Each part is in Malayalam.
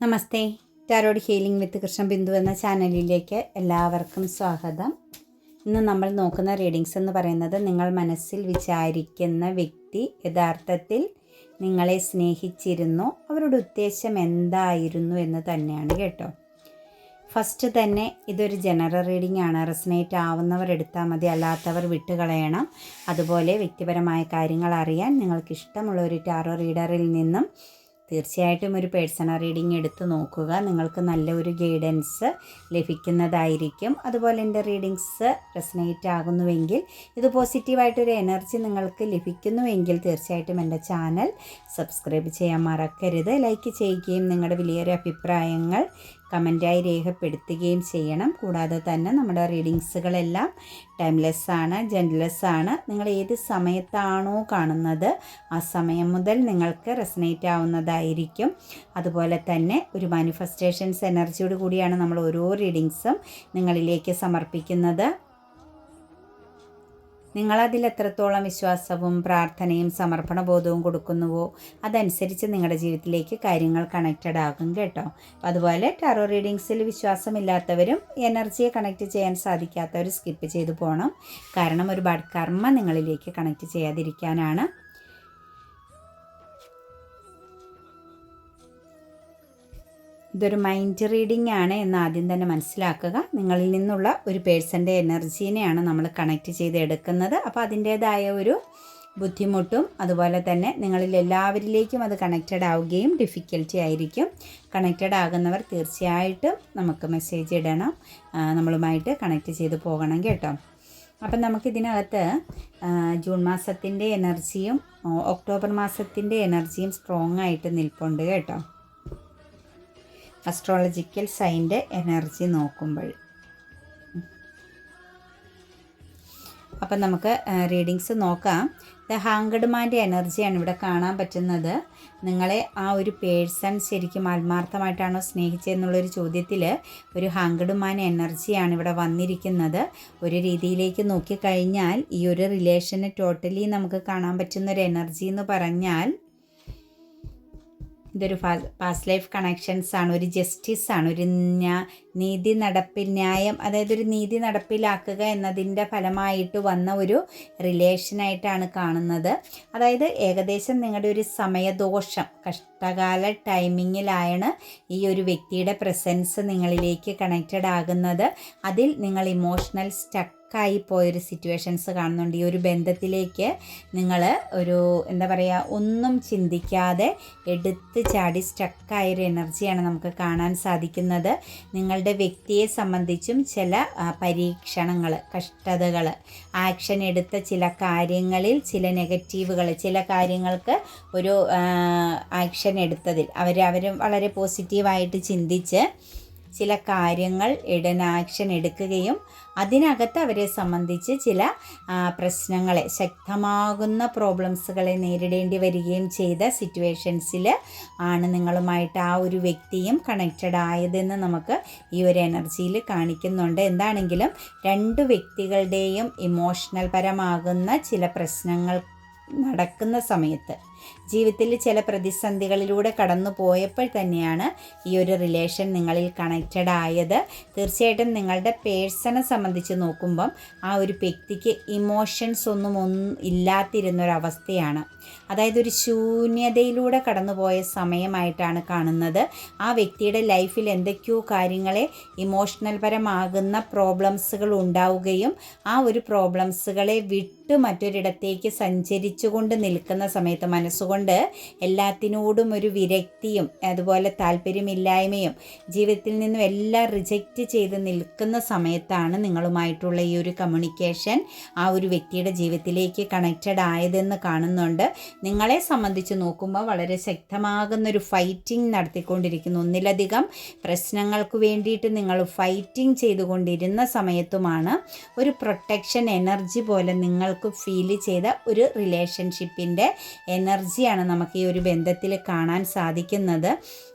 Namaste. Tarot healing with Krishna Bindu എന്ന ചാനലിലേക്ക് എല്ലാവർക്കും സ്വാഗതം. ഇന്ന് നമ്മൾ നോക്കുന്ന റീഡിങ്സ് എന്ന് പറയുന്നത് നിങ്ങൾ മനസ്സിൽ വിചാരിക്കുന്ന വ്യക്തി യഥാർത്ഥത്തിൽ നിങ്ങളെ സ്നേഹിച്ചിരുന്നു അവരുടെ ഉദ്ദേശം എന്തായിരുന്നു എന്ന് തന്നെയാണ് കേട്ടോ. ഫസ്റ്റ് തന്നെ ഇതൊരു ജനറൽ റീഡിംഗ് ആണ്. റെസനേറ്റ് ആവുന്നവർ എടുത്താൽ മതി അല്ലാത്തവർ വിട്ടുകളയണം. അതുപോലെ വ്യക്തിപരമായ കാര്യങ്ങൾ അറിയാൻ നിങ്ങൾക്ക് ഇഷ്ടമുള്ള ഒരു ടാറോ റീഡറിൽ നിന്നും തീർച്ചയായിട്ടും ഒരു പേഴ്സണൽ റീഡിംഗ് എടുത്ത് നോക്കുക. നിങ്ങൾക്ക് നല്ല ഒരു ഗൈഡൻസ് ലഭിക്കുന്നതായിരിക്കും. അതുപോലെ എന്റെ റീഡിങ്സ് റെസനേറ്റ് ആകുന്നുവെങ്കിൽ ഇത് പോസിറ്റീവായിട്ടൊരു എനർജി നിങ്ങൾക്ക് ലഭിക്കുന്നുവെങ്കിൽ തീർച്ചയായിട്ടും എന്റെ ചാനൽ സബ്സ്ക്രൈബ് ചെയ്യാൻ മറക്കരുത്. ലൈക്ക് ചെയ്യുകയും നിങ്ങളുടെ വലിയൊരു അഭിപ്രായങ്ങൾ കമന്റായി രേഖപ്പെടുത്തുകയും ചെയ്യണം. കൂടാതെ തന്നെ നമ്മുടെ റീഡിങ്സുകളെല്ലാം ടൈംലെസ് ആണ് ജെൻലെസ് ആണ് നിങ്ങൾ ഏത് സമയത്താണോ കാണുന്നത് ആ സമയം മുതൽ നിങ്ങൾക്ക് റെസനേറ്റ് ആവുന്നതായിരിക്കും. അതുപോലെ തന്നെ ഒരു മാനിഫെസ്റ്റേഷൻസ് എനർജിയോട് കൂടിയാണ് നമ്മൾ ഓരോ റീഡിങ്സും നിങ്ങളിലേക്ക് സമർപ്പിക്കുന്നത്. നിങ്ങളതിൽ എത്രത്തോളം വിശ്വാസവും പ്രാർത്ഥനയും സമർപ്പണ ബോധവും കൊടുക്കുന്നുവോ അതനുസരിച്ച് നിങ്ങളുടെ ജീവിതത്തിലേക്ക് കാര്യങ്ങൾ കണക്റ്റഡ് ആകും കേട്ടോ. അതുപോലെ ടാറോ റീഡിങ്സിൽ വിശ്വാസമില്ലാത്തവരും എനർജിയെ കണക്റ്റ് ചെയ്യാൻ സാധിക്കാത്തവർ സ്കിപ്പ് ചെയ്തു പോകണം കാരണം ഒരുപാട് കർമ്മ നിങ്ങളിലേക്ക് കണക്റ്റ് ചെയ്യാതിരിക്കാനാണ് ഇതൊരു മൈൻഡ് റീഡിംഗ് ആണ് എന്ന് ആദ്യം തന്നെ മനസ്സിലാക്കുക. നിങ്ങളിൽ നിന്നുള്ള ഒരു പേഴ്സന്റെ എനർജീനെയാണ് നമ്മൾ കണക്ട് ചെയ്ത് എടുക്കുന്നത് അപ്പോൾ അതിന്റേതായ ഒരു ബുദ്ധിമുട്ടും അതുപോലെ തന്നെ നിങ്ങളിൽ എല്ലാവരിലേക്കും അത് കണക്റ്റഡ് ആവുകയും ഡിഫിക്കൽറ്റി ആയിരിക്കും. കണക്റ്റഡ് ആകുന്നവർ തീർച്ചയായിട്ടും നമുക്ക് മെസ്സേജ് ഇടണം. നമ്മളുമായിട്ട് കണക്ട് ചെയ്ത് പോകണം കേട്ടോ. അപ്പം നമുക്കിതിനകത്ത് ജൂൺ മാസത്തിന്റെ എനർജിയും ഒക്ടോബർ മാസത്തിന്റെ എനർജിയും സ്ട്രോങ് ആയിട്ട് നിൽപ്പുണ്ട് കേട്ടോ. അസ്ട്രോളജിക്കൽ സൈന്റെ എനർജി നോക്കുമ്പോൾ. അപ്പം നമുക്ക് റീഡിങ്സ് നോക്കാം. ദ ഹാങ്കഡ്മാന്റെ എനർജിയാണ് ഇവിടെ കാണാൻ പറ്റുന്നത്. നിങ്ങളെ ആ ഒരു പേഴ്സൺ ശരിക്കും ആത്മാർത്ഥമായിട്ടാണോ സ്നേഹിച്ചതെന്നുള്ളൊരു ചോദ്യത്തിൽ ഒരു ഹാങ്കഡ്മാൻ എനർജിയാണ് ഇവിടെ വന്നിരിക്കുന്നത്. ഒരു രീതിയിലേക്ക് നോക്കിക്കഴിഞ്ഞാൽ ഈ ഒരു റിലേഷന് ടോട്ടലി നമുക്ക് കാണാൻ പറ്റുന്ന ഒരു എനർജി എന്ന് പറഞ്ഞാൽ ഇതൊരു പാസ്റ്റ് ലൈഫ് കണക്ഷൻസ് ആണ് ഒരു ജസ്റ്റിസ് ആണ് ഒരു നീതി നടപ്പിൽ ന്യായം അതായത് ഒരു നീതി നടപ്പിലാക്കുക എന്നതിന്റെ ഫലമായിട്ട് വന്ന ഒരു റിലേഷനായിട്ടാണ് കാണുന്നത്. അതായത് ഏകദേശം നിങ്ങളുടെ ഒരു സമയദോഷം കഷ്ടകാല ടൈമിങ്ങിലാണ് ഈ ഒരു വ്യക്തിയുടെ പ്രസൻസ് നിങ്ങളിലേക്ക് കണക്റ്റഡ് ആകുന്നത്. അതിൽ നിങ്ങൾ ഇമോഷണൽ സ്റ്റക്ക് സ്റ്റക്കായി പോയൊരു സിറ്റുവേഷൻസ് കാണുന്നുണ്ട്. ഈ ഒരു ബന്ധത്തിലേക്ക് നിങ്ങൾ ഒരു എന്താ പറയുക ഒന്നും ചിന്തിക്കാതെ എടുത്ത് ചാടി സ്റ്റക്കായൊരു എനർജിയാണ് നമുക്ക് കാണാൻ സാധിക്കുന്നത്. നിങ്ങളുടെ വ്യക്തിയെ സംബന്ധിച്ചും ചില പരീക്ഷണങ്ങൾ കഷ്ടതകൾ ആക്ഷൻ എടുത്ത ചില കാര്യങ്ങളിൽ ചില നെഗറ്റീവുകൾ ചില കാര്യങ്ങൾക്ക് ഒരു ആക്ഷൻ എടുത്തതിൽ. അവർ അവരും വളരെ പോസിറ്റീവായിട്ട് ചിന്തിച്ച് ചില കാര്യങ്ങൾ ഇടൻ ആക്ഷൻ എടുക്കുകയും അതിനകത്ത് അവരെ സംബന്ധിച്ച് ചില പ്രശ്നങ്ങളെ ശക്തമാകുന്ന പ്രോബ്ലംസുകളെ നേരിടേണ്ടി വരികയും ചെയ്ത സിറ്റുവേഷൻസിൽ ആണ് നിങ്ങളുമായിട്ട് ആ ഒരു വ്യക്തിയും കണക്റ്റഡ് ആയതെന്ന് നമുക്ക് ഈ ഒരു എനർജിയിൽ കാണിക്കുന്നുണ്ട്. എന്താണെങ്കിലും രണ്ട് വ്യക്തികളുടെയും ഇമോഷണൽ പരമാകുന്ന ചില പ്രശ്നങ്ങൾ നടക്കുന്ന സമയത്ത് ജീവിതത്തിൽ ചില പ്രതിസന്ധികളിലൂടെ കടന്നു പോയപ്പോൾ തന്നെയാണ് ഈ ഒരു റിലേഷൻ നിങ്ങളിൽ കണക്റ്റഡ് ആയത്. തീർച്ചയായിട്ടും നിങ്ങളുടെ പേഴ്സണെ സംബന്ധിച്ച് നോക്കുമ്പം ആ ഒരു വ്യക്തിക്ക് ഇമോഷൻസ് ഒന്നും ഒന്നും ഇല്ലാത്തിരുന്നൊരവസ്ഥയാണ് അതായത് ഒരു ശൂന്യതയിലൂടെ കടന്നുപോയ സമയമായിട്ടാണ് കാണുന്നത്. ആ വ്യക്തിയുടെ ലൈഫിൽ എന്തൊക്കെയോ കാര്യങ്ങളെ ഇമോഷണൽ പരമാകുന്ന പ്രോബ്ലംസുകൾ ഉണ്ടാവുകയും ആ ഒരു പ്രോബ്ലംസുകളെ വിട്ട് മറ്റൊരിടത്തേക്ക് സഞ്ചരിച്ചുകൊണ്ട് നിൽക്കുന്ന സമയത്ത് മനസ്സുകൊണ്ട് എല്ലാത്തിനോടും ഒരു വിരക്തിയും അതുപോലെ താല്പര്യമില്ലായ്മയും ജീവിതത്തിൽ നിന്നും എല്ലാം റിജക്റ്റ് ചെയ്ത് നിൽക്കുന്ന സമയത്താണ് നിങ്ങളുമായിട്ടുള്ള ഈ ഒരു കമ്മ്യൂണിക്കേഷൻ ആ ഒരു വ്യക്തിയുടെ ജീവിതത്തിലേക്ക് കണക്റ്റഡ് ആയതെന്ന് കാണുന്നുണ്ട്. നിങ്ങളെ സംബന്ധിച്ച് നോക്കുമ്പോൾ വളരെ ശക്തമാകുന്ന ഒരു ഫൈറ്റിംഗ് നടത്തിക്കൊണ്ടിരിക്കുന്നു. ഒന്നിലധികം പ്രശ്നങ്ങൾക്ക് വേണ്ടിയിട്ട് നിങ്ങൾ ഫൈറ്റിംഗ് ചെയ്തുകൊണ്ടിരുന്ന സമയത്തുമാണ് ഒരു പ്രൊട്ടക്ഷൻ എനർജി പോലെ നിങ്ങൾക്ക് ഫീൽ ചെയ്ത ഒരു റിലേഷൻഷിപ്പിന്റെ എനർജിയാണ് നമുക്ക് ഈ ഒരു ബന്ധത്തിൽ കാണാൻ സാധിക്കുന്നത്.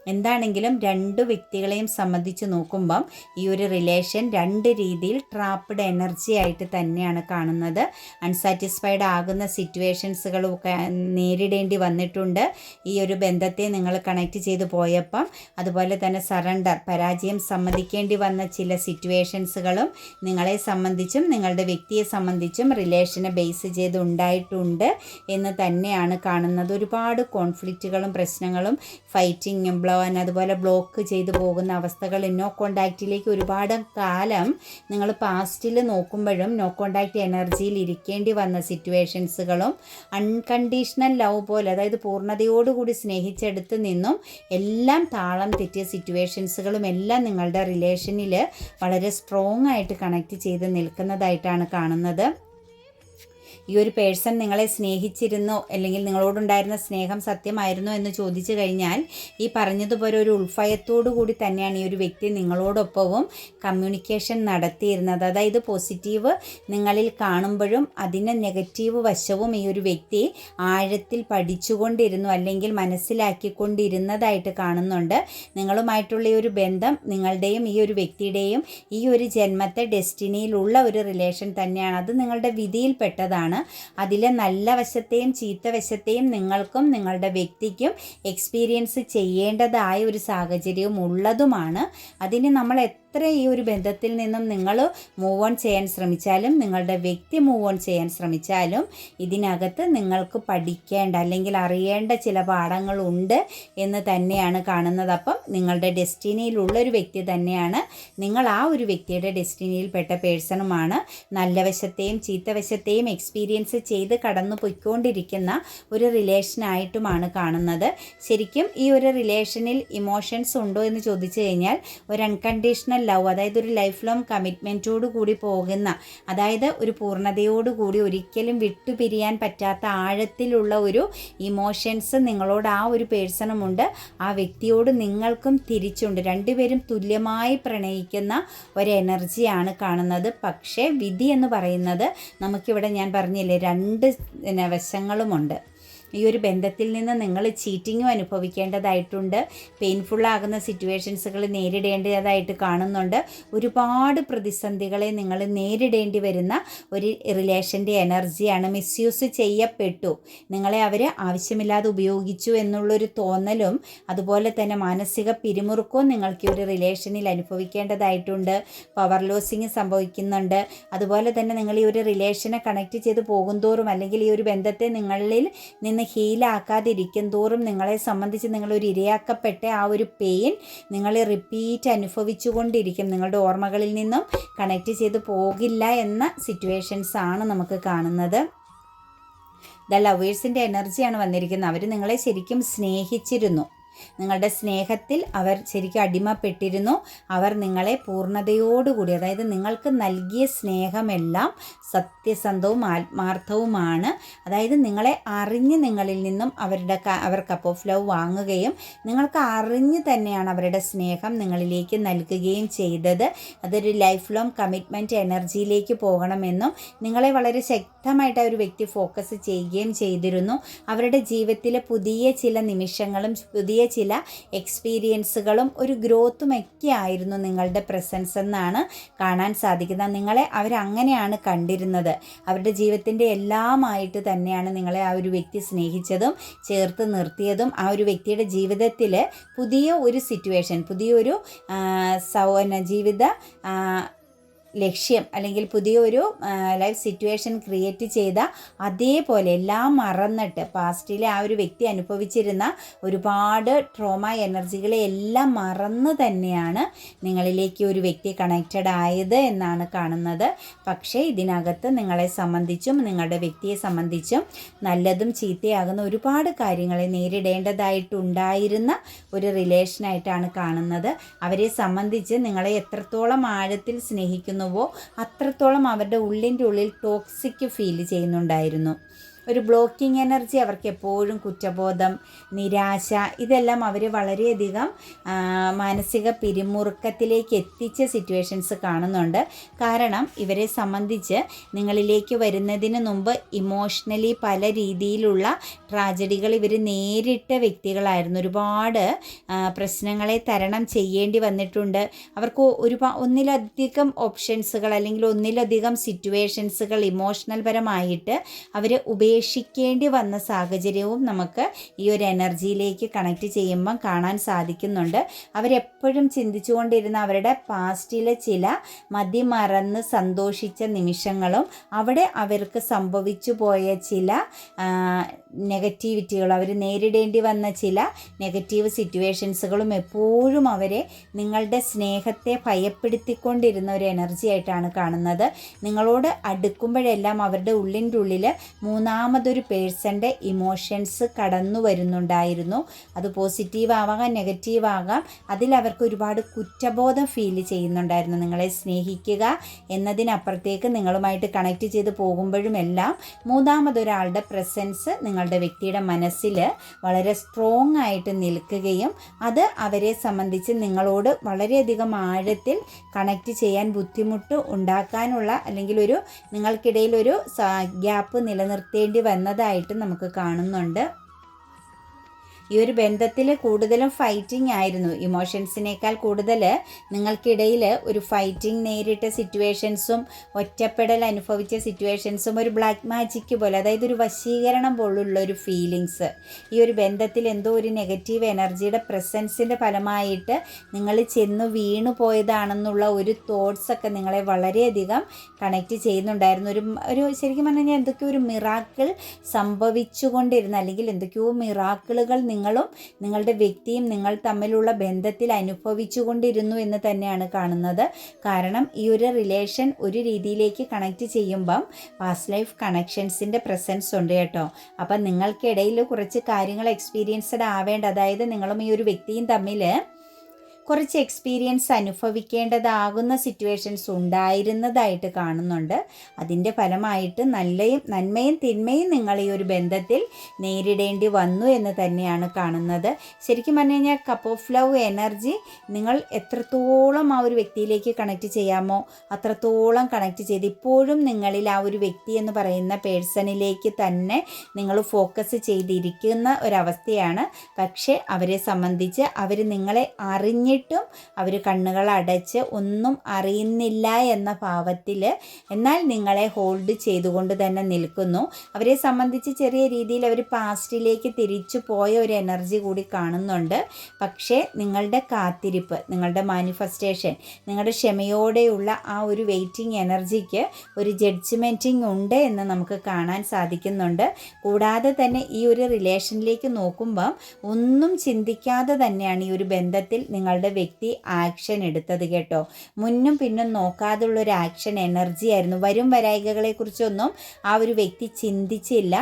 എന്താണെങ്കിലും രണ്ട് വ്യക്തികളെയും സംബന്ധിച്ച് നോക്കുമ്പം ഈ ഒരു റിലേഷൻ രണ്ട് രീതിയിൽ ട്രാപ്പ്ഡ് എനർജി ആയിട്ട് തന്നെയാണ് കാണുന്നത്. അൺസാറ്റിസ്ഫൈഡ് ആകുന്ന സിറ്റുവേഷൻസുകളൊക്കെ നേരിടേണ്ടി വന്നിട്ടുണ്ട്. ഈ ഒരു ബന്ധത്തെ നിങ്ങൾ കണക്ട് ചെയ്ത് പോയപ്പം അതുപോലെ തന്നെ സറണ്ടർ പരാജയം സമ്മതിക്കേണ്ടി വന്ന ചില സിറ്റുവേഷൻസുകളും നിങ്ങളെ സംബന്ധിച്ചും നിങ്ങളുടെ വ്യക്തിയെ സംബന്ധിച്ചും റിലേഷനെ ബേസ് ചെയ്ത് ഉണ്ടായിട്ടുണ്ട് എന്ന് തന്നെയാണ് കാണുന്നത്. ഒരുപാട് കോൺഫ്ലിക്റ്റുകളും പ്രശ്നങ്ങളും ഫൈറ്റിങ്ങും ബ്ലോ അതുപോലെ ബ്ലോക്ക് ചെയ്തു പോകുന്ന അവസ്ഥകൾ നോ കോണ്ടാക്റ്റിലേക്ക് ഒരുപാട് കാലം നിങ്ങൾ പാസ്റ്റിൽ നോക്കുമ്പോഴും നോ കോണ്ടാക്റ്റ് എനർജിയിൽ ഇരിക്കേണ്ടി വന്ന സിറ്റുവേഷൻസുകളും അൺകണ്ടീഷണൽ ലവ് പോലെ അതായത് പൂർണതയോടുകൂടി സ്നേഹിച്ചെടുത്ത് നിന്നും എല്ലാം താളം തെറ്റിയ സിറ്റുവേഷൻസുകളും എല്ലാം നിങ്ങളുടെ റിലേഷനിൽ വളരെ സ്ട്രോങ് ആയിട്ട് കണക്ട് ചെയ്ത് നിൽക്കുന്നതായിട്ടാണ് കാണുന്നത്. ഈ ഒരു പേഴ്സൺ നിങ്ങളെ സ്നേഹിച്ചിരുന്നോ അല്ലെങ്കിൽ നിങ്ങളോടുണ്ടായിരുന്ന സ്നേഹം സത്യമായിരുന്നോ എന്ന് ചോദിച്ചു കഴിഞ്ഞാൽ ഈ പറഞ്ഞതുപോലെ ഒരു ഉൾഫയത്തോടു കൂടി തന്നെയാണ് ഈ ഒരു വ്യക്തി നിങ്ങളോടൊപ്പവും കമ്മ്യൂണിക്കേഷൻ നടത്തിയിരുന്നത്. അതായത് പോസിറ്റീവ് നിങ്ങളിൽ കാണുമ്പോഴും അതിന് നെഗറ്റീവ് വശവും ഈ ഒരു വ്യക്തി ആഴത്തിൽ പഠിച്ചുകൊണ്ടിരുന്നു അല്ലെങ്കിൽ മനസ്സിലാക്കിക്കൊണ്ടിരുന്നതായിട്ട് കാണുന്നുണ്ട്. നിങ്ങളുമായിട്ടുള്ള ഈ ഒരു ബന്ധം നിങ്ങളുടെയും ഈ ഒരു വ്യക്തിയുടെയും ഈ ഒരു ജന്മത്തെ ഡെസ്റ്റിനിയിലുള്ള ഒരു റിലേഷൻ തന്നെയാണ്. അത് നിങ്ങളുടെ വിധിയിൽപ്പെട്ടതാണ്. അതിലെ നല്ല വശത്തെയും ചീത്ത വശത്തെയും നിങ്ങൾക്കും നിങ്ങളുടെ വ്യക്തിക്കും എക്സ്പീരിയൻസ് ചെയ്യേണ്ടതായ ഒരു സാഹചര്യവും ഉള്ളതുമാണ്. അതിന് നമ്മൾ എത്ര ഈ ഒരു ബന്ധത്തിൽ നിന്നും നിങ്ങൾ മൂവ് ഓൺ ചെയ്യാൻ ശ്രമിച്ചാലും നിങ്ങളുടെ വ്യക്തി മൂവ് ഓൺ ചെയ്യാൻ ശ്രമിച്ചാലും ഇതിനകത്ത് നിങ്ങൾക്ക് പഠിക്കേണ്ട അല്ലെങ്കിൽ അറിയേണ്ട ചില പാഠങ്ങളുണ്ട് എന്ന് തന്നെയാണ് കാണുന്നത്. അപ്പം നിങ്ങളുടെ ഡെസ്റ്റിനിയിലുള്ള ഒരു വ്യക്തി തന്നെയാണ്. നിങ്ങൾ ആ ഒരു വ്യക്തിയുടെ ഡെസ്റ്റിനിയിൽപ്പെട്ട പേഴ്സണുമാണ്. നല്ല വശത്തെയും ചീത്ത വശത്തെയും എക്സ്പീരിയൻസ് ചെയ്ത് കടന്നു പൊയ്ക്കൊണ്ടിരിക്കുന്ന ഒരു റിലേഷനായിട്ടുമാണ് കാണുന്നത്. ശരിക്കും ഈ ഒരു റിലേഷനിൽ ഇമോഷൻസ് ഉണ്ടോ എന്ന് ചോദിച്ചു കഴിഞ്ഞാൽ ഒരു അൺകണ്ടീഷണൽ ലവ് അതായത് ഒരു ലൈഫ് ലോങ് കമ്മിറ്റ്മെന്റോട് കൂടി പോകുന്ന അതായത് ഒരു പൂർണതയോടുകൂടി ഒരിക്കലും വിട്ടുപിരിയാൻ പറ്റാത്ത ആഴത്തിലുള്ള ഒരു ഇമോഷൻസ് നിങ്ങളോട് ആ ഒരു പേഴ്സണുമുണ്ട് ആ വ്യക്തിയോട് നിങ്ങൾക്കും തിരിച്ചുണ്ട്. രണ്ടുപേരും തുല്യമായി പ്രണയിക്കുന്ന ഒരു എനർജിയാണ് കാണുന്നത്. പക്ഷേ വിധി എന്ന് പറയുന്നത് നമുക്കിവിടെ ഞാൻ പറഞ്ഞില്ലേ രണ്ട് വശങ്ങളുമുണ്ട്. ഈ ഒരു ബന്ധത്തിൽ നിന്ന് നിങ്ങൾ ചീറ്റിങ്ങും അനുഭവിക്കേണ്ടതായിട്ടുണ്ട്. പെയിൻഫുള്ളാകുന്ന സിറ്റുവേഷൻസുകൾ നേരിടേണ്ടതായിട്ട് കാണുന്നുണ്ട്. ഒരുപാട് പ്രതിസന്ധികളെ നിങ്ങൾ നേരിടേണ്ടി വരുന്ന ഒരു റിലേഷന്റെ എനർജിയാണ് മിസ്യൂസ് ചെയ്യപ്പെട്ടു. നിങ്ങളെ അവർ ആവശ്യമില്ലാതെ ഉപയോഗിച്ചു എന്നുള്ളൊരു തോന്നലും അതുപോലെ തന്നെ മാനസിക പിരിമുറുക്കവും നിങ്ങൾക്ക് ഒരു റിലേഷനിൽ അനുഭവിക്കേണ്ടതായിട്ടുണ്ട്. പവർ ലോസിങ് സംഭവിക്കുന്നുണ്ട്. അതുപോലെ തന്നെ നിങ്ങൾ ഈ ഒരു റിലേഷനെ കണക്ട് ചെയ്ത് പോകുന്തോറും അല്ലെങ്കിൽ ഈ ഒരു ബന്ധത്തെ നിങ്ങളിൽ നിന്ന് ഹീലാക്കാതിരിക്കും തോറും നിങ്ങളെ സംബന്ധിച്ച് നിങ്ങളൊരു ഇരയാക്കപ്പെട്ട ആ ഒരു പെയിൻ നിങ്ങൾ റിപ്പീറ്റ് അനുഭവിച്ചുകൊണ്ടിരിക്കും. നിങ്ങളുടെ ഓർമ്മകളിൽ നിന്നും കണക്റ്റ് ചെയ്ത് പോകില്ല എന്ന സിറ്റുവേഷൻസ് ആണ് നമുക്ക് കാണുന്നത്. ദ ലവേഴ്സിന്റെ എനർജിയാണ് വന്നിരിക്കുന്നത്. അവർ നിങ്ങളെ ശരിക്കും സ്നേഹിച്ചിരുന്നു. നിങ്ങളുടെ സ്നേഹത്തിൽ അവർ ശരിക്കും അടിമപ്പെട്ടിരുന്നു. അവർ നിങ്ങളെ പൂർണതയോടുകൂടി അതായത് നിങ്ങൾക്ക് നൽകിയ സ്നേഹമെല്ലാം സത്യസന്ധവും ആത്മാർത്ഥവുമാണ്. അതായത് നിങ്ങളെ അറിഞ്ഞ് നിങ്ങളിൽ നിന്നും അവരുടെ അവർ കപ്പ് ഓഫ് ലവ് വാങ്ങുകയും നിങ്ങൾക്ക് അറിഞ്ഞ് തന്നെയാണ് അവരുടെ സ്നേഹം നിങ്ങളിലേക്ക് നൽകുകയും ചെയ്തത്. അതൊരു ലൈഫ് ലോങ് കമ്മിറ്റ്മെന്റ് എനർജിയിലേക്ക് പോകണമെന്നും നിങ്ങളെ വളരെ ശക്തമായിട്ട് ആ ഒരു വ്യക്തി ഫോക്കസ് ചെയ്യുകയും ചെയ്തിരുന്നു. അവരുടെ ജീവിതത്തിലെ പുതിയ ചില നിമിഷങ്ങളും പുതിയ ചില എക്സ്പീരിയൻസുകളും ഒരു ഗ്രോത്തും ഒക്കെ ആയിരുന്നു നിങ്ങളുടെ പ്രസൻസ് എന്നാണ് കാണാൻ സാധിക്കുന്നത്. നിങ്ങളെ അവരങ്ങനെയാണ് കണ്ടിരുന്നത്. അവരുടെ ജീവിതത്തിന്റെ എല്ലാമായിട്ട് തന്നെയാണ് നിങ്ങളെ ആ ഒരു വ്യക്തി സ്നേഹിച്ചതും ചേർത്ത് നിർത്തിയതും ആ ഒരു വ്യക്തിയുടെ ജീവിതത്തിൽ പുതിയ ഒരു സിറ്റുവേഷൻ പുതിയൊരു സൗന ജീവിത ലക്ഷ്യം അല്ലെങ്കിൽ പുതിയൊരു ലൈഫ് സിറ്റുവേഷൻ ക്രിയേറ്റ് ചെയ്ത അതേപോലെ എല്ലാം മറന്നിട്ട് പാസ്റ്റിലെ ആ ഒരു വ്യക്തി അനുഭവിച്ചിരുന്ന ഒരുപാട് ട്രോമ എനർജികളെ എല്ലാം മറന്ന് തന്നെയാണ് നിങ്ങളിലേക്ക് ഒരു വ്യക്തി കണക്റ്റഡ് ആയത് എന്നാണ് കാണുന്നത്. പക്ഷേ ഇതിനകത്ത് നിങ്ങളെ സംബന്ധിച്ചും നിങ്ങളുടെ വ്യക്തിയെ സംബന്ധിച്ചും നല്ലതും ചീത്തയാകുന്ന ഒരുപാട് കാര്യങ്ങളെ നേരിടേണ്ടതായിട്ടുണ്ടായിരുന്ന ഒരു റിലേഷനായിട്ടാണ് കാണുന്നത്. അവരെ സംബന്ധിച്ച് നിങ്ങളെ എത്രത്തോളം ആഴത്തിൽ സ്നേഹിക്കുന്നു ചെയ്യുന്നുവോ അത്രത്തോളം അവരുടെ ഉള്ളിന്റെ ഉള്ളിൽ ടോക്സിക് ഫീൽ ചെയ്യുന്നുണ്ടായിരുന്നു. ഒരു ബ്ലോക്കിംഗ് എനർജി അവർക്ക് എപ്പോഴും കുറ്റബോധം നിരാശ ഇതെല്ലാം അവർ വളരെയധികം മാനസിക പിരിമുറുക്കത്തിലേക്ക് എത്തിച്ച സിറ്റുവേഷൻസ് കാണുന്നുണ്ട്. കാരണം ഇവരെ സംബന്ധിച്ച് നിങ്ങളിലേക്ക് വരുന്നതിന് മുമ്പ് ഇമോഷണലി പല രീതിയിലുള്ള ട്രാജഡികൾ ഇവർ നേരിട്ട വ്യക്തികളായിരുന്നു. ഒരുപാട് പ്രശ്നങ്ങളെ തരണം ചെയ്യേണ്ടി വന്നിട്ടുണ്ട്. അവർക്ക് ഒരുപാ ഒന്നിലധികം ഓപ്ഷൻസുകൾ അല്ലെങ്കിൽ ഒന്നിലധികം സിറ്റുവേഷൻസുകൾ ഇമോഷണൽ പരമായിട്ട് അവർ ഉപയോഗ ഉപേക്ഷിക്കേണ്ടി വന്ന സാഹചര്യവും നമുക്ക് ഈ ഒരു എനർജിയിലേക്ക് കണക്ട് ചെയ്യുമ്പം കാണാൻ സാധിക്കുന്നുണ്ട്. അവരെപ്പോഴും ചിന്തിച്ചുകൊണ്ടിരുന്ന അവരുടെ പാസ്റ്റിലെ ചില മതിമറന്ന് സന്തോഷിച്ച നിമിഷങ്ങളും അവിടെ അവർക്ക് സംഭവിച്ചു പോയ ചില നെഗറ്റിവിറ്റികൾ അവർ നേരിടേണ്ടി വന്ന ചില നെഗറ്റീവ് സിറ്റുവേഷൻസുകളും എപ്പോഴും അവരെ നിങ്ങളുടെ സ്നേഹത്തെ ഭയപ്പെടുത്തിക്കൊണ്ടിരുന്ന ഒരു എനർജി ആയിട്ടാണ് കാണുന്നത്. നിങ്ങളോട് അടുക്കുമ്പോഴെല്ലാം അവരുടെ ഉള്ളിന്റെ ഉള്ളിൽ മൂന്നാമതൊരു പേഴ്സന്റെ ഇമോഷൻസ് കടന്നു വരുന്നുണ്ടായിരുന്നു. അത് പോസിറ്റീവ് ആവാം നെഗറ്റീവ് ആകാം. അതിൽ അവർക്ക് ഒരുപാട് കുറ്റബോധം ഫീൽ ചെയ്യുന്നുണ്ടായിരുന്നു. നിങ്ങളെ സ്നേഹിക്കുക എന്നതിനപ്പുറത്തേക്ക് നിങ്ങളുമായിട്ട് കണക്ട് ചെയ്ത് പോകുമ്പോഴും എല്ലാം മൂന്നാമതൊരാളുടെ പ്രസൻസ് നിങ്ങളുടെ വ്യക്തിയുടെ മനസ്സിൽ വളരെ സ്ട്രോങ് ആയിട്ട് നിൽക്കുകയും അത് അവരെ സംബന്ധിച്ച് നിങ്ങളോട് വളരെയധികം ആഴത്തിൽ കണക്ട് ചെയ്യാൻ ബുദ്ധിമുട്ട് ഉണ്ടാക്കാനുള്ള അല്ലെങ്കിൽ ഒരു നിങ്ങൾക്കിടയിൽ ഒരു ഗ്യാപ്പ് നിലനിർത്തേണ്ടി വന്നതായിട്ട് നമുക്ക് കാണുന്നുണ്ട്. ഈ ഒരു ബന്ധത്തിൽ കൂടുതലും ഫൈറ്റിംഗ് ആയിരുന്നു. ഇമോഷൻസിനേക്കാൾ കൂടുതൽ നിങ്ങൾക്കിടയിൽ ഒരു ഫൈറ്റിംഗ് നേരിട്ട സിറ്റുവേഷൻസും ഒറ്റപ്പെടൽ അനുഭവിച്ച സിറ്റുവേഷൻസും ഒരു ബ്ലാക്ക് മാജിക്ക് പോലെ അതായത് ഒരു വശീകരണം പോലുള്ള ഒരു ഫീലിങ്സ് ഈ ഒരു ബന്ധത്തിൽ എന്തോ ഒരു നെഗറ്റീവ് എനർജിയുടെ പ്രസൻസിന്റെ ഫലമായിട്ട് നിങ്ങൾ ചെന്ന് വീണു പോയതാണെന്നുള്ള ഒരു തോട്ട്സൊക്കെ നിങ്ങളെ വളരെയധികം കണക്റ്റ് ചെയ്യുന്നുണ്ടായിരുന്നു. ഒരു ഒരു ശരിക്കും പറഞ്ഞു കഴിഞ്ഞാൽ എന്തൊക്കെയോ ഒരു മിറാക്കിൾ സംഭവിച്ചുകൊണ്ടിരുന്ന അല്ലെങ്കിൽ എന്തൊക്കെയോ മിറാക്കിളുകൾ നിങ്ങളും നിങ്ങളുടെ വ്യക്തിയും നിങ്ങൾ തമ്മിലുള്ള ബന്ധത്തിൽ അനുഭവിച്ചുകൊണ്ടിരുന്നു എന്ന് തന്നെയാണ് കാണുന്നത്. കാരണം ഈ ഒരു റിലേഷൻ ഒരു രീതിയിലേക്ക് കണക്റ്റ് ചെയ്യുമ്പം പാസ്റ്റ് ലൈഫ് കണക്ഷൻസിന്റെ പ്രസൻസ് ഉണ്ട് കേട്ടോ. അപ്പം നിങ്ങൾക്കിടയിൽ കുറച്ച് കാര്യങ്ങൾ എക്സ്പീരിയൻസ്ഡ് ആവേണ്ട. അതായത് നിങ്ങളും ഈ ഒരു വ്യക്തിയും തമ്മിൽ കുറച്ച് എക്സ്പീരിയൻസ് അനുഭവിക്കേണ്ടതാകുന്ന സിറ്റുവേഷൻസ് ഉണ്ടായിരുന്നതായിട്ട് കാണുന്നുണ്ട്. അതിന്റെ ഫലമായിട്ട് നല്ലയും നന്മയും തിന്മയും നിങ്ങൾ ഈ ഒരു ബന്ധത്തിൽ നേരിടേണ്ടി വന്നു എന്ന് തന്നെയാണ് കാണുന്നത്. ശരിക്കും പറഞ്ഞു കഴിഞ്ഞാൽ കപ്പ് ഓഫ് ലവ് എനർജി നിങ്ങൾ എത്രത്തോളം ആ ഒരു വ്യക്തിയിലേക്ക് കണക്ട് ചെയ്യാമോ അത്രത്തോളം കണക്ട് ചെയ്ത് ഇപ്പോഴും നിങ്ങളിൽ ആ ഒരു വ്യക്തി എന്ന് പറയുന്ന പേഴ്സണിലേക്ക് തന്നെ നിങ്ങൾ ഫോക്കസ് ചെയ്തിരിക്കുന്ന ഒരവസ്ഥയാണ്. പക്ഷേ അവരെ സംബന്ധിച്ച് അവർ നിങ്ങളെ അറിഞ്ഞ് കഴിഞ്ഞിട്ടും അവർ കണ്ണുകൾ അടച്ച് ഒന്നും അറിയുന്നില്ല എന്ന ഭാവത്തിൽ എന്നാൽ നിങ്ങളെ ഹോൾഡ് ചെയ്തുകൊണ്ട് തന്നെ നിൽക്കുന്നു. അവരെ സംബന്ധിച്ച് ചെറിയ രീതിയിൽ അവർ പാസ്റ്റിലേക്ക് തിരിച്ചു പോയ ഒരു എനർജി കൂടി കാണുന്നുണ്ട്. പക്ഷേ നിങ്ങളുടെ കാത്തിരിപ്പ് നിങ്ങളുടെ മാനിഫെസ്റ്റേഷൻ നിങ്ങളുടെ ക്ഷമയോടെയുള്ള ആ ഒരു വെയിറ്റിംഗ് എനർജിക്ക് ഒരു ജഡ്ജ്മെന്റിംഗ് ഉണ്ട് എന്ന് നമുക്ക് കാണാൻ സാധിക്കുന്നുണ്ട്. കൂടാതെ തന്നെ ഈ ഒരു റിലേഷനിലേക്ക് നോക്കുമ്പം ഒന്നും ചിന്തിക്കാതെ തന്നെയാണ് ഈ ഒരു ബന്ധത്തിൽ നിങ്ങളുടെ നിങ്ങളുടെ വ്യക്തി ആക്ഷൻ എടുത്തത് കേട്ടോ. മുന്നും പിന്നും നോക്കാതുള്ള ഒരു ആക്ഷൻ എനർജി ആയിരുന്നു. വരും വരായികകളെക്കുറിച്ചൊന്നും ആ ഒരു വ്യക്തി ചിന്തിച്ചില്ല.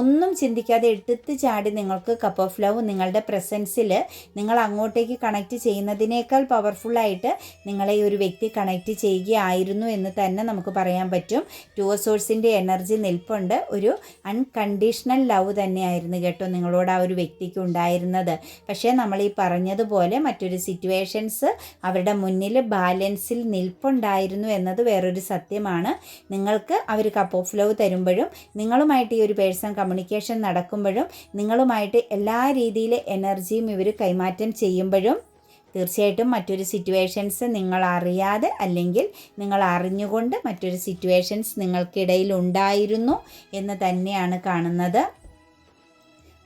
ഒന്നും ചിന്തിക്കാതെ എടുത്ത് ചാടി നിങ്ങൾക്ക് കപ്പ് ഓഫ് ലവ് നിങ്ങളുടെ പ്രസൻസിൽ നിങ്ങൾ അങ്ങോട്ടേക്ക് കണക്ട് ചെയ്യുന്നതിനേക്കാൾ പവർഫുള്ളായിട്ട് നിങ്ങളെ ഒരു വ്യക്തി കണക്ട് ചെയ്യുകയായിരുന്നു എന്ന് തന്നെ നമുക്ക് പറയാൻ പറ്റും. ടു സോഴ്സിന്റെ എനർജി നിൽപ്പുണ്ട്. ഒരു അൺകണ്ടീഷണൽ ലവ് തന്നെയായിരുന്നു കേട്ടോ നിങ്ങളോട് ആ ഒരു വ്യക്തിക്ക് ഉണ്ടായിരുന്നത്. പക്ഷേ നമ്മൾ ഈ പറഞ്ഞതുപോലെ മറ്റൊരു സിറ്റുവേഷൻ സിറ്റുവേഷൻസ് അവരുടെ മുന്നിൽ ബാലൻസിൽ നിൽപ്പുണ്ടായിരുന്നു എന്നത് വേറൊരു സത്യമാണ്. നിങ്ങൾക്ക് അവർ കപ്പ് ഓഫ് ലവ് തരുമ്പോഴും നിങ്ങളുമായിട്ട് ഈ ഒരു പേഴ്സൺ കമ്മ്യൂണിക്കേഷൻ നടക്കുമ്പോഴും നിങ്ങളുമായിട്ട് എല്ലാ രീതിയിലെ എനർജിയും ഇവർ കൈമാറ്റം ചെയ്യുമ്പോഴും തീർച്ചയായിട്ടും മറ്റൊരു സിറ്റുവേഷൻസ് നിങ്ങൾ അറിയാതെ അല്ലെങ്കിൽ നിങ്ങൾ അറിഞ്ഞുകൊണ്ട് മറ്റൊരു സിറ്റുവേഷൻസ് നിങ്ങൾക്കിടയിൽ ഉണ്ടായിരുന്നു എന്ന് തന്നെയാണ് കാണുന്നത്.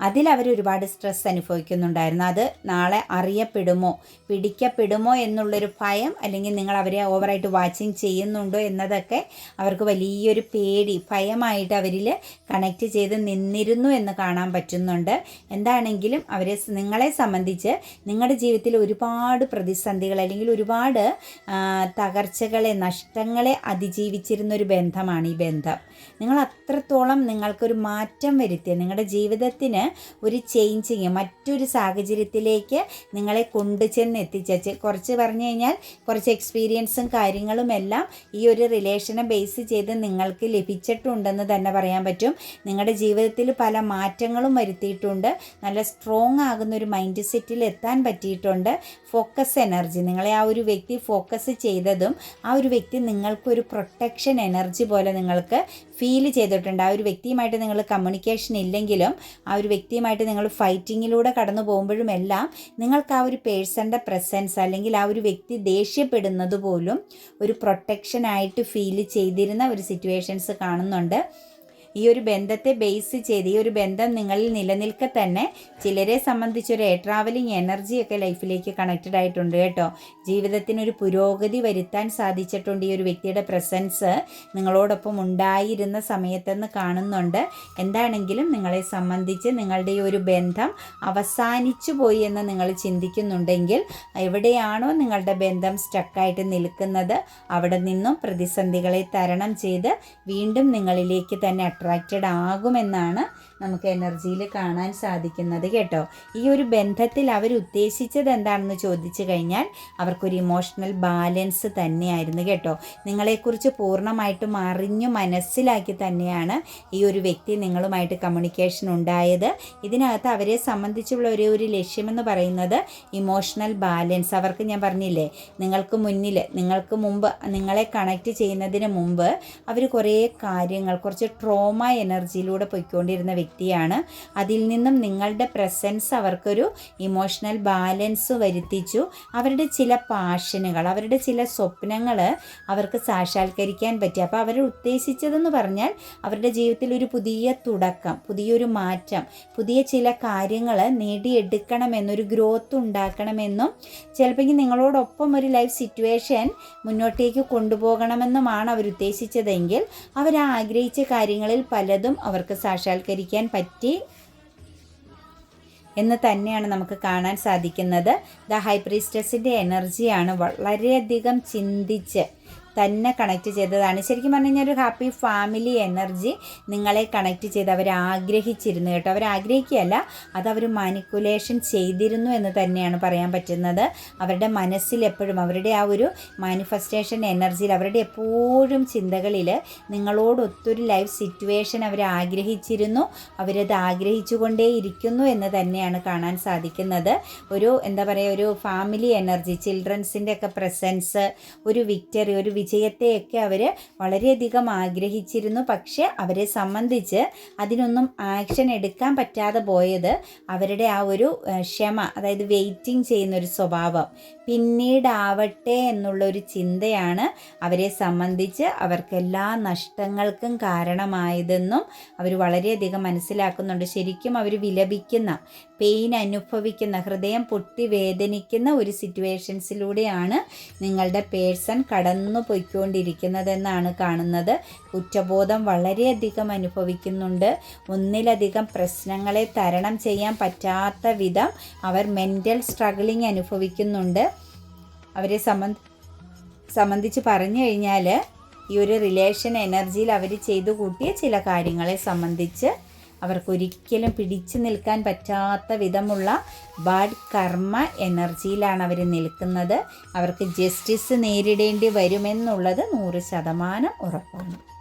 അതിൽ അവർ ഒരുപാട് സ്ട്രെസ് അനുഭവിക്കുന്നുണ്ടായിരുന്നു. അത് നാളെ അറിയപ്പെടുമോ പിടിക്കപ്പെടുമോ എന്നുള്ളൊരു ഭയം അല്ലെങ്കിൽ നിങ്ങൾ അവരെ ഓവറായിട്ട് വാച്ചിങ് ചെയ്യുന്നുണ്ടോ എന്നതൊക്കെ അവർക്ക് വലിയൊരു പേടി ഭയമായിട്ട് അവരിൽ കണക്ട് ചെയ്ത് നിന്നിരുന്നു എന്ന് കാണാൻ പറ്റുന്നുണ്ട്. എന്താണെങ്കിലും അവരെ നിങ്ങളെ സംബന്ധിച്ച് നിങ്ങളുടെ ജീവിതത്തിൽ ഒരുപാട് പ്രതിസന്ധികൾ അല്ലെങ്കിൽ ഒരുപാട് തകർച്ചകളെ നഷ്ടങ്ങളെ അതിജീവിച്ചിരുന്ന ഒരു ബന്ധമാണ് ഈ ബന്ധം. നിങ്ങൾ അത്രത്തോളം നിങ്ങൾക്കൊരു മാറ്റം വരുത്തിയ നിങ്ങളുടെ ജീവിതത്തിന് ഒരു ചേഞ്ചിങ് മറ്റൊരു സാഹചര്യത്തിലേക്ക് നിങ്ങളെ കൊണ്ടുചെന്ന് എത്തിച്ചേച്ച് കുറച്ച് പറഞ്ഞു കഴിഞ്ഞാൽ കുറച്ച് എക്സ്പീരിയൻസും കാര്യങ്ങളും എല്ലാം ഈ ഒരു റിലേഷനെ ബേസ് ചെയ്ത് നിങ്ങൾക്ക് ലഭിച്ചിട്ടുണ്ടെന്ന് തന്നെ പറയാൻ പറ്റും. നിങ്ങളുടെ ജീവിതത്തിൽ പല മാറ്റങ്ങളും വരുത്തിയിട്ടുണ്ട്. നല്ല സ്ട്രോങ് ആകുന്ന ഒരു മൈൻഡ് സെറ്റിൽ എത്താൻ പറ്റിയിട്ടുണ്ട്. ഫോക്കസ് എനർജി നിങ്ങളെ ആ ഒരു വ്യക്തി ഫോക്കസ് ചെയ്തതും ആ ഒരു വ്യക്തി നിങ്ങൾക്കൊരു പ്രൊട്ടക്ഷൻ എനർജി പോലെ നിങ്ങൾക്ക് ഫീൽ ചെയ്തിട്ടുണ്ട്. ആ ഒരു വ്യക്തിയുമായിട്ട് നിങ്ങൾ കമ്മ്യൂണിക്കേഷൻ ഇല്ലെങ്കിലും ആ ഒരു വ്യക്തിയുമായിട്ട് നിങ്ങൾ ഫൈറ്റിങ്ങിലൂടെ കടന്നു പോകുമ്പോഴും എല്ലാം നിങ്ങൾക്ക് ആ ഒരു പേഴ്സന്റെ പ്രസൻസ് അല്ലെങ്കിൽ ആ ഒരു വ്യക്തി ദേഷ്യപ്പെടുന്നത് പോലും ഒരു പ്രൊട്ടക്ഷനായിട്ട് ഫീൽ ചെയ്തിരുന്ന ഒരു സിറ്റുവേഷൻസ് കാണുന്നുണ്ട്. ഈ ഒരു ബന്ധത്തെ ബേസ് ചെയ്ത് ഈ ഒരു ബന്ധം നിങ്ങളിൽ നിലനിൽക്കെ തന്നെ ചിലരെ സംബന്ധിച്ചൊരു എയർ ട്രാവലിംഗ് എനർജിയൊക്കെ ലൈഫിലേക്ക് കണക്റ്റഡ് ആയിട്ടുണ്ട് കേട്ടോ. ജീവിതത്തിനൊരു പുരോഗതി വരുത്താൻ സാധിച്ചിട്ടുണ്ട് ഈ ഒരു വ്യക്തിയുടെ പ്രസൻസ് നിങ്ങളോടൊപ്പം ഉണ്ടായിരുന്ന സമയത്തെന്ന് കാണുന്നുണ്ട്. എന്താണെങ്കിലും നിങ്ങളെ സംബന്ധിച്ച് നിങ്ങളുടെ ഈ ഒരു ബന്ധം അവസാനിച്ചു പോയി എന്ന് നിങ്ങൾ ചിന്തിക്കുന്നുണ്ടെങ്കിൽ എവിടെയാണോ നിങ്ങളുടെ ബന്ധം സ്റ്റക്കായിട്ട് നിൽക്കുന്നത് അവിടെ നിന്നും പ്രതിസന്ധികളെ തരണം ചെയ്ത് വീണ്ടും നിങ്ങളിലേക്ക് തന്നെ അട്രാക്റ്റഡ് ആകുമെന്നാണ് നമുക്ക് എനർജിയിൽ കാണാൻ സാധിക്കുന്നത് കേട്ടോ. ഈ ഒരു ബന്ധത്തിൽ അവർ ഉദ്ദേശിച്ചത് എന്താണെന്ന് ചോദിച്ചു കഴിഞ്ഞാൽ അവർക്കൊരു ഇമോഷണൽ ബാലൻസ് തന്നെയായിരുന്നു കേട്ടോ. നിങ്ങളെക്കുറിച്ച് പൂർണമായിട്ടും അറിഞ്ഞു മനസ്സിലാക്കി തന്നെയാണ് ഈ ഒരു വ്യക്തി നിങ്ങളുമായിട്ട് കമ്മ്യൂണിക്കേഷൻ ഉണ്ടായത്. ഇതിനകത്ത് അവരെ സംബന്ധിച്ചുള്ള ഒരു ഒരു ലക്ഷ്യമെന്ന് പറയുന്നത് ഇമോഷണൽ ബാലൻസ് അവർക്ക് ഞാൻ പറഞ്ഞില്ലേ നിങ്ങൾക്ക് മുന്നിൽ നിങ്ങൾക്ക് മുമ്പ് നിങ്ങളെ കണക്റ്റ് ചെയ്യുന്നതിന് മുമ്പ് അവർ കുറേ കാര്യങ്ങൾ കുറച്ച് ട്രോമ എനർജിയിലൂടെ പൊയ്ക്കൊണ്ടിരുന്ന വ്യക്തിയാണ്. അതിൽ നിന്നും നിങ്ങളുടെ പ്രസൻസ് അവർക്കൊരു ഇമോഷണൽ ബാലൻസ് വരുത്തിച്ചു. അവരുടെ ചില പാഷനുകൾ അവരുടെ ചില സ്വപ്നങ്ങൾ അവർക്ക് സാക്ഷാത്കരിക്കാൻ പറ്റി. അപ്പോൾ അവർ ഉദ്ദേശിച്ചതെന്ന് പറഞ്ഞാൽ അവരുടെ ജീവിതത്തിൽ ഒരു പുതിയ തുടക്കം പുതിയൊരു മാറ്റം പുതിയ ചില കാര്യങ്ങൾ നേടിയെടുക്കണമെന്നൊരു ഗ്രോത്ത് ഉണ്ടാക്കണമെന്നും ചിലപ്പോൾ നിങ്ങളോടൊപ്പം ഒരു ലൈഫ് സിറ്റുവേഷൻ മുന്നോട്ടേക്ക് കൊണ്ടുപോകണമെന്നുമാണ് അവർ ഉദ്ദേശിച്ചതെങ്കിൽ അവർ ആഗ്രഹിച്ച കാര്യങ്ങളിൽ പലതും അവർക്ക് സാക്ഷാത്കരിക്കാൻ പറ്റി എന്ന് തന്നെയാണ് നമുക്ക് കാണാൻ സാധിക്കുന്നത്. ദ ഹൈപ്രീസ്റ്റസിന്റെ എനർജിയാണ് വളരെയധികം ചിന്തിച്ച് തന്നെ കണക്ട് ചെയ്തതാണ്. ശരിക്കും പറഞ്ഞു കഴിഞ്ഞാൽ ഒരു ഹാപ്പി ഫാമിലി എനർജി നിങ്ങളെ കണക്ട് ചെയ്ത് അവർ ആഗ്രഹിച്ചിരുന്നു കേട്ടോ. അവർ ആഗ്രഹിക്കുകയല്ല അത് അവർ മാനിക്കുലേഷൻ ചെയ്തിരുന്നു എന്ന് തന്നെയാണ് പറയാൻ പറ്റുന്നത്. അവരുടെ മനസ്സിൽ എപ്പോഴും അവരുടെ ആ ഒരു മാനിഫെസ്റ്റേഷൻ എനർജിയിൽ അവരുടെ എപ്പോഴും ചിന്തകളിൽ നിങ്ങളോടൊത്തൊരു ലൈഫ് സിറ്റുവേഷൻ അവർ ആഗ്രഹിച്ചിരുന്നു അവരത് ആഗ്രഹിച്ചുകൊണ്ടേ ഇരിക്കുന്നു എന്ന് തന്നെയാണ് കാണാൻ സാധിക്കുന്നത്. ഒരു എന്താ പറയുക ഒരു ഫാമിലി എനർജി ചിൽഡ്രൻസിന്റെ ഒക്കെ പ്രസൻസ് ഒരു വിക്ടറി ഒരു വിജയത്തെയൊക്കെ അവർ വളരെയധികം ആഗ്രഹിച്ചിരുന്നു. പക്ഷെ അവരെ സംബന്ധിച്ച് അതിനൊന്നും ആക്ഷൻ എടുക്കാൻ പറ്റാതെ പോയത് അവരുടെ ആ ഒരു ക്ഷമ അതായത് വെയിറ്റിംഗ് ചെയ്യുന്ന ഒരു സ്വഭാവം. പിന്നീടാവട്ടെ എന്നുള്ളൊരു ചിന്തയാണ് അവരെ സംബന്ധിച്ച് അവർക്ക് എല്ലാ നഷ്ടങ്ങൾക്കും കാരണമായതെന്നും അവർ വളരെയധികം മനസ്സിലാക്കുന്നുണ്ട്. ശരിക്കും അവർ വിലപിക്കുന്ന പെയിൻ അനുഭവിക്കുന്ന ഹൃദയം പൊട്ടി വേദനിക്കുന്ന ഒരു സിറ്റുവേഷൻസിലൂടെയാണ് നിങ്ങളുടെ പേഴ്സൺ കടന്നു പോയിക്കൊണ്ടിരിക്കുന്നതെന്നാണ് കാണുന്നത്. കുറ്റബോധം വളരെയധികം അനുഭവിക്കുന്നുണ്ട്. ഒന്നിലധികം പ്രശ്നങ്ങളെ തരണം ചെയ്യാൻ പറ്റാത്ത വിധം അവർ മെന്റൽ സ്ട്രഗിളിങ് അനുഭവിക്കുന്നുണ്ട്. അവരെ സംബന്ധ സംബന്ധിച്ച് പറഞ്ഞു കഴിഞ്ഞാൽ ഈ ഒരു റിലേഷൻ എനർജിയിൽ അവർ ചെയ്തു കൂട്ടിയ ചില കാര്യങ്ങളെ സംബന്ധിച്ച് അവർക്കൊരിക്കലും പിടിച്ചു നിൽക്കാൻ പറ്റാത്ത വിധമുള്ള ബാഡ് കർമ്മ എനർജിയിലാണ് അവർ നിൽക്കുന്നത്. അവർക്ക് ജസ്റ്റിസ് നേരിടേണ്ടി വരുമെന്നുള്ളത് നൂറ് ശതമാനം ഉറപ്പാണ്.